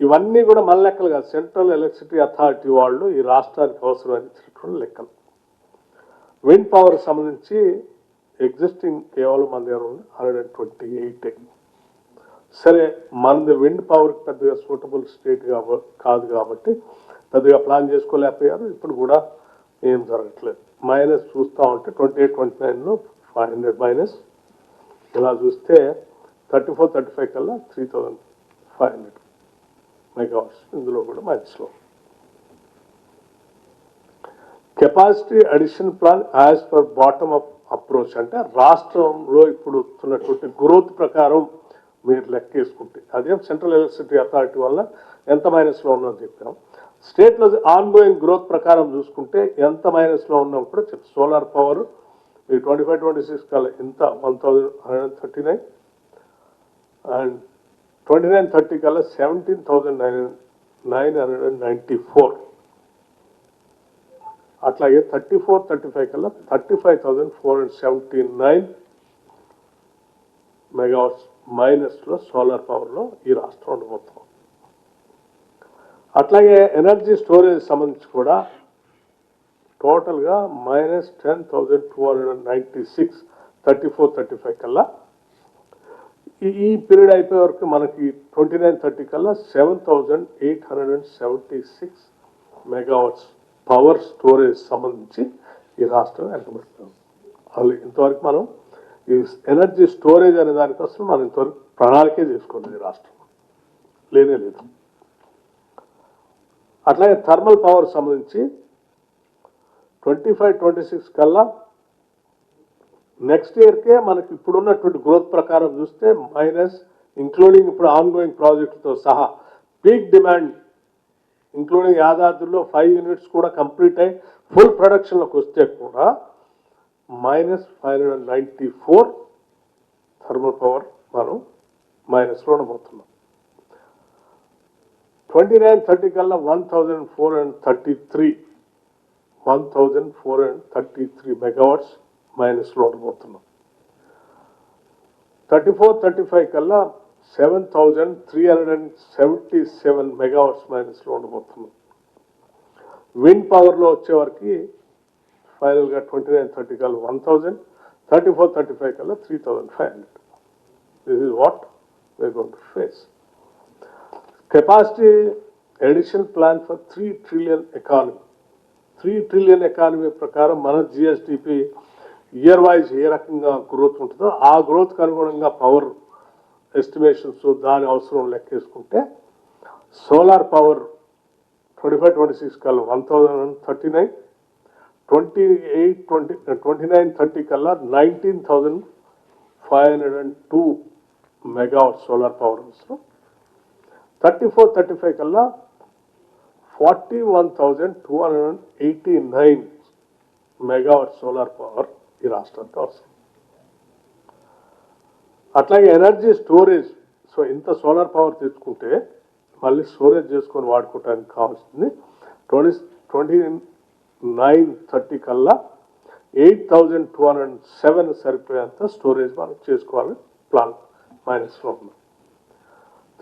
ఇవన్నీ కూడా మన లెక్కలు కాదు. సెంట్రల్ ఎలక్ట్రిసిటీ అథారిటీ వాళ్ళు ఈ రాష్ట్రానికి అవసరమైనటువంటి లెక్కలు. విండ్ పవర్ సంబంధించి ఎగ్జిస్టింగ్ కేవలం మన దగ్గర ఉంది హండ్రెడ్ అండ్ ట్వంటీ ఎయిట్ సరే మనది విండ్ పవర్కి పెద్దగా సూటబుల్ స్టేట్ కాబ కాదు కాబట్టి పెద్దగా ప్లాన్ చేసుకోలేకపోయారు. ఇప్పుడు కూడా ఏం జరగట్లేదు. మైనస్ చూస్తూ ఉంటే ట్వంటీ ఎయిట్ ట్వంటీ నైన్లో ఫైవ్ హండ్రెడ్ మైనస్ ఇలా చూస్తే థర్టీ ఫోర్ థర్టీ ఫైవ్ కల్లా three thousand five hundred megawatts ఇందులో కూడా మైనస్లో capacity addition plan as per bottom up approach అంటే రాష్ట్రంలో ఇప్పుడు వస్తున్నటువంటి గ్రోత్ ప్రకారం మీరు లెక్కేసుకుంటే అదే సెంట్రల్ ఎలక్ట్రిసిటీ అథారిటీ వల్ల ఎంత మైనస్లో ఉన్నదో చెప్పాం. స్టేట్లో ఆన్ గోయింగ్ గ్రోత్ ప్రకారం చూసుకుంటే ఎంత మైనస్లో ఉన్నాం కూడా చెప్పు. సోలార్ పవర్ ఈ ట్వంటీ ఫైవ్ ట్వంటీ సిక్స్ కల్లా ఎంత one thousand hundred thirty nine and twenty nine thirty కల్లా seventeen thousand nine nine hundred and ninety four అట్లాగే థర్టీ ఫోర్ థర్టీ ఫైవ్ కల్లా thirty five thousand four hundred seventy nine megawatts మైనస్లో solar పవర్లో ఈ రాష్ట్రం మొత్తం అట్లాగే ఎనర్జీ స్టోరేజ్ సంబంధించి కూడా టోటల్గా minus ten thousand two hundred and ninety six thirty four thirty five కల్లా ఈ ఈ పీరియడ్ అయిపోయే వరకు మనకి ట్వంటీ నైన్ థర్టీ కల్లా seven thousand eight hundred and seventy six megawatts power storage సంబంధించి ఈ రాష్ట్రం వెనకబడుతుంది. అది ఇంతవరకు మనం ఈ ఎనర్జీ స్టోరేజ్ అనే దానికోసం మనం ఇంతవరకు ప్రణాళికే చేసుకోలేదు ఈ రాష్ట్రం. లేనే లేదు. అట్లాగే థర్మల్ పవర్ సంబంధించి ట్వంటీ ఫైవ్ ట్వంటీ సిక్స్ కల్లా నెక్స్ట్ ఇయర్కే మనకి ఇప్పుడున్నటువంటి గ్రోత్ ప్రకారం చూస్తే మైనస్ ఇంక్లూడింగ్ ఇప్పుడు ఆన్గోయింగ్ ప్రాజెక్టుతో సహా పీక్ డిమాండ్ ఇంక్లూడింగ్ యాదాద్రిలో ఫైవ్ యూనిట్స్ కూడా కంప్లీట్ అయ్యి ఫుల్ ప్రొడక్షన్లోకి వస్తే కూడా minus five hundred ninety four thermal power మనం మైనస్లో ఉండబోతున్నాం ట్వంటీ నైన్ థర్టీ కల్లా one thousand four hundred thirty three one thousand four hundred thirty three megawatts మైనస్లో ఉండబోతున్నాం థర్టీ ఫోర్ థర్టీ ఫైవ్ కల్లా seven thousand three hundred and seventy seven megawatts మైనస్లో ఉండబోతున్నాం wind పవర్లో వచ్చేవరకు ఫైనల్గా ట్వంటీ నైన్ థర్టీ కల్లా one thousand thirty four thirty five కల్లా three thousand five hundred this is what we are to face capacity edition plan for three trillion economy three trillion economy ప్రకారం మన GSDP year wise ఏ రకంగా growth ఉంటుందో ఆ గ్రోత్కి అనుగుణంగా power estimations దాని అవసరం లెక్కేసుకుంటే solar power twenty five twenty six కల్లా one thousand thirty nine twenty eight twenty twenty nine thirty కల్లా nineteen thousand five hundred and two megawatt solar power అవసరం. థర్టీ ఫోర్ థర్టీ ఫైవ్ కల్లా forty one thousand two hundred and eighty nine megawatt solar power ఈ రాష్ట్రంతో అవసరం అట్లాగే energy storage so ఇంత solar power తెచ్చుకుంటే మళ్ళీ స్టోరేజ్ చేసుకొని వాడుకోవడానికి కావాల్సింది ట్వంటీ ట్వంటీ నైన్ థర్టీ కల్లా eight thousand two hundred seven సరిపోయేంత స్టోరేజ్ మనం చేసుకోవాలని ప్లాన్ మైనస్లో ఉన్నాం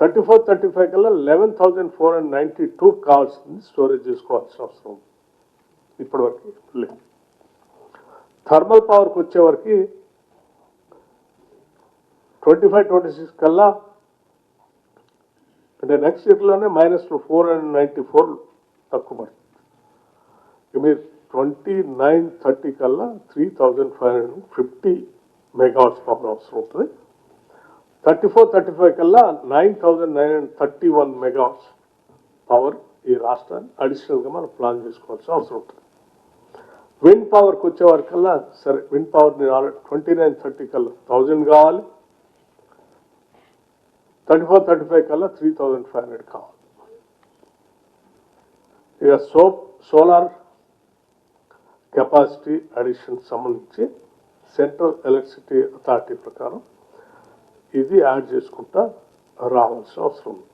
థర్టీ ఫోర్ థర్టీ ఫైవ్ కల్లా eleven thousand four hundred ninety two కావాల్సింది స్టోరేజ్ చేసుకోవాల్సిన అవసరం ఇప్పటివరకు లేదు. థర్మల్ పవర్కి వచ్చేవరకు ట్వంటీ ఫైవ్ ట్వంటీ సిక్స్ కల్లా అంటే next ఇయర్లోనే minus four hundred ninety four తక్కువ పడుతుంది మీరు ట్వంటీ నైన్ థర్టీ కల్లా three thousand five hundred fifty megawatts power అవసరం ఉంటుంది థర్టీ ఫోర్ థర్టీ ఫైవ్ కల్లా nine thousand nine hundred thirty one megawatts power ఈ రాష్ట్రాన్ని అడిషనల్గా మనం ప్లాన్ చేసుకోవాల్సిన అవసరం ఉంటుంది. విండ్ పవర్కి వచ్చే వరకల్లా సరే విండ్ పవర్ నేను ఆల్రెడీ ట్వంటీ నైన్ థర్టీ కల్లా థౌజండ్ కావాలి. థర్టీ ఫోర్ థర్టీ ఫైవ్ కల్లా త్రీ థౌజండ్ ఫైవ్ హండ్రెడ్ కావాలి. ఇక సోప్ సోలార్ కెపాసిటీ అడిషన్ సంబంధించి సెంట్రల్ ఎలక్ట్రిసిటీ అథారిటీ ప్రకారం ఇది యాడ్ చేసుకుంటా రావాల్సిన అవసరం ఉంది.